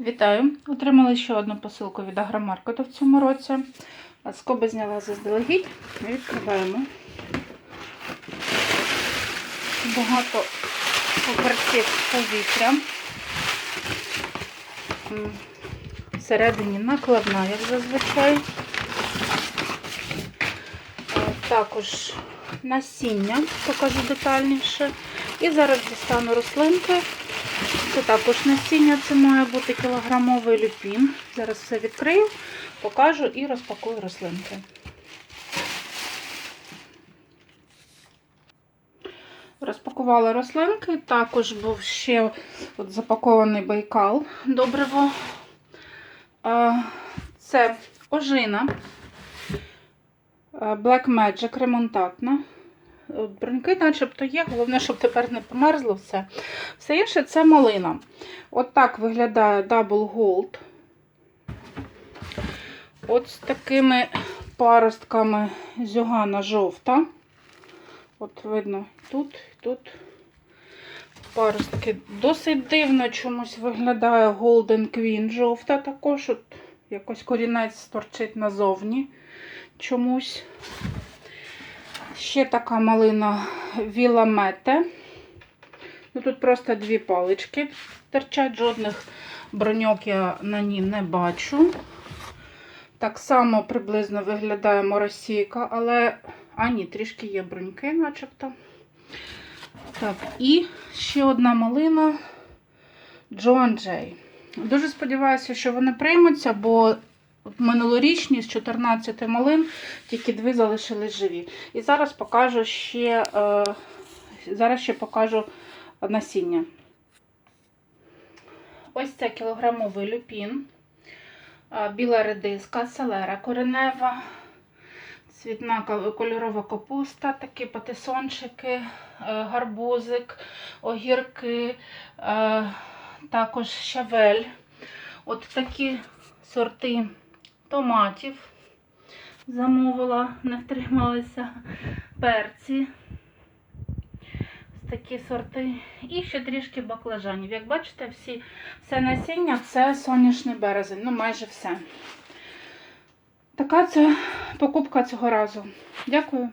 Вітаю! Отримали ще одну посилку від Агромаркету в цьому році. Скоби зняла заздалегідь. Відкриваємо. Багато папірців повітря. Всередині накладна, як зазвичай. Е, Також насіння, покажу детальніше. І зараз дістану рослинки. Це також насіння, це має бути кілограмовий люпін. Зараз все відкрию, покажу і розпакую рослинки. Розпакувала рослинки, також був ще от запакований байкал добриво. Це ожина Black Magic ремонтатна. От Бруньки начебто є, головне, щоб тепер не померзло все. Все інше це малина. От так виглядає Double Gold. От з такими паростками зюгана жовта. От видно тут, тут паростки. Досить дивно чомусь виглядає Golden Queen жовта також. От якось корінець торчить назовні чомусь. Ще така малина Віламете. Ну, тут просто дві палички торчать, жодних броньок я на ній не бачу. Так само приблизно виглядає моросійка, але, а ні, трішки є броньки, начебто. Так, і ще одна малина Джоан Джей. Дуже сподіваюся, що вони приймуться, бо минулорічні з 14 малин тільки дві залишились живі. І зараз покажу ще, е, зараз ще покажу насіння. Ось це кілограмовий люпін, е, біла редиска, селера коренева, цвітна кольорова капуста, такі патисончики, е, гарбузик, огірки, також щавель. От такі сорти томатів замовила, не втрималися перці. Ось такі сорти. І ще трішки баклажанів. Як бачите, всі, все насіння це сонячний березень, ну майже все. Така це покупка цього разу. Дякую.